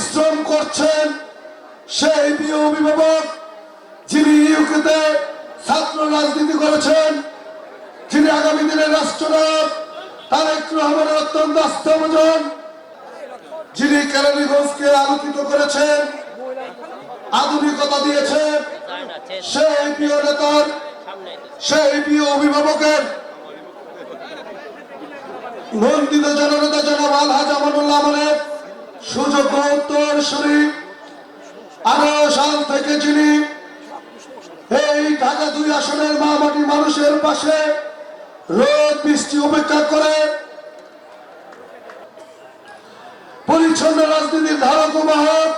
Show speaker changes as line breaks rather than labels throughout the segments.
পরিশ্রম করছেন সেই প্রিয় অভিভাবক যিনি ইউকেতে ছাত্র রাজনীতি করেছেন, যিনি আগামী দিনের রাষ্ট্রনায়ক তারেক রহমানের অত্যন্ত আস্থাভাজন যিনি কেরানীগঞ্জকে আলোকিত করেছেন, আধুনিকতা দিয়েছেন, সেই প্রিয় নেতার, সেই প্রিয় অভিভাবকের নন্দিত জননেতা জনাব আলহাজ আমানুল্লাহ আমানের সুযোগ্য উত্তর শরীফ আরও সাল থেকে যিনি এই ঢাকা দুই আসনের মা মানুষের পাশে রোদ, বৃষ্টি উপেক্ষা করে। পরিচ্ছন্ন রাজনীতির ধারক বাহক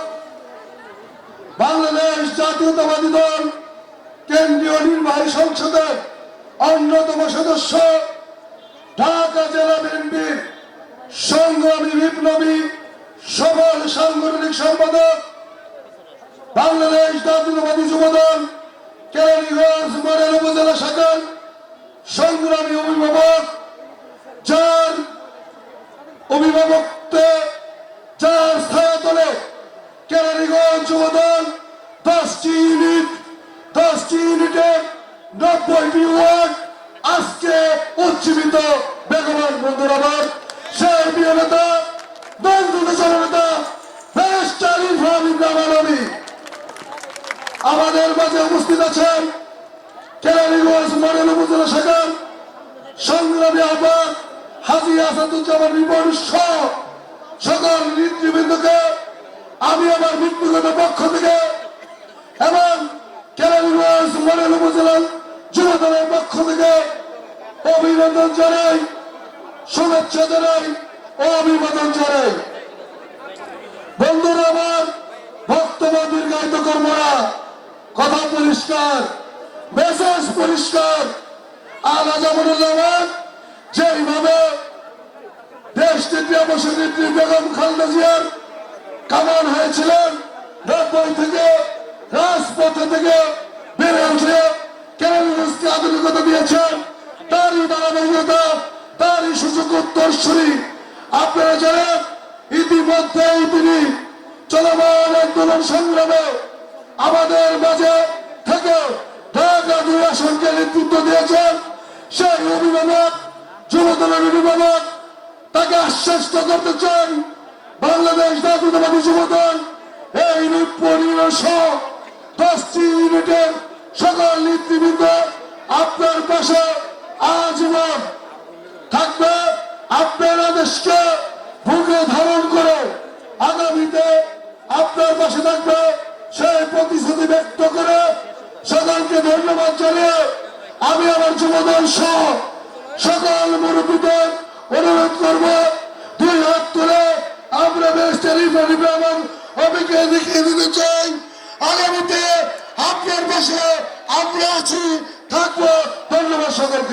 বাংলাদেশ জাতীয়তাবাদী দল, কেন্দ্রীয় নির্বাহী সংসদের অন্যতম সদস্য। ঢাকা জেলা বিএনপির সংগ্রামী সম্পাদক, বাংলাদেশ জাতীয়তাবাদী যুবদল কেরানীগঞ্জ মডেল উপজেলা শাখার সংগ্রামী অভিভাবক, যার অভিভাবকত্বে যার ছায়াতলে কেরানীগঞ্জ যুবদল, দশটি ইউনিট, দশটি ইউনিটের নব্বইটি ওয়ার্ড আজকে উজ্জীবিত, বেগবান বন্ধুর আমার, সেই প্রিয় নেতা আমাদের মাঝে উপস্থিত আছেন কেরানীগঞ্জ মডেল উপজেলা শাখার সংগ্রামী আহ্বান হাজি আসাদুজ্জামান রিপন সকল নেতৃবৃন্দকে আমি আমার ব্যক্তিগত পক্ষ থেকে এবং কেরানীগঞ্জ মডেল উপজেলার যুব দলের পক্ষ থেকে অভিনন্দন জানাই, শুভেচ্ছা জানাই ও অভিবাদন জানাই। বন্ধুরা আমার পরিষ্কার, মেসেজ পরিষ্কার। আলা জামানুল্লাহ যেইভাবে দেশ নেত্রী অবসর নেত্রী বেগম খালেদা জিয়ার কামান হয়েছিলেন, নব্বই থেকে রাজপথে থেকে বেড়ে উঠে কেরানীগঞ্জকে আধুনিকতা দিয়েছেন, তারই ধারাবাহিকতা, তারই সুযোগ উত্তরসূরি আপনারা জানেন, ইতিমধ্যেই তিনি চলমান আন্দোলন সংগ্রামে আমাদের মাঝে থেকে ঢাকা নেতৃত্ব দিয়েছেন সেই অভিভাবক, যুবদলের অভিভাবক, তাকে আশ্বস্ত করতে বাংলাদেশ জাতীয়তাবাদী যুবদল, এই সহ দশটি ইউনিটের সকল নেতৃবৃন্দ আপনার পাশে আজীবন থাকবে। আপনার আদেশকে বুকে ধারণ করে আগামীতে আপনার পাশে থাকবে। সেই প্রতিশ্রুতি ব্যক্ত করে সকলকে ধন্যবাদ জানিয়ে আমি আমার যুবদল সহ সকল মুরব্বীদের অনুরোধ করব, দুই হাত তুলে আমরা বেশ টেলিফোন এবং অভিজ্ঞ দেখিয়ে দিতে চাই। আগামীতে আপনার পাশে আমরা আছি, থাকব। ধন্যবাদ সকলকে।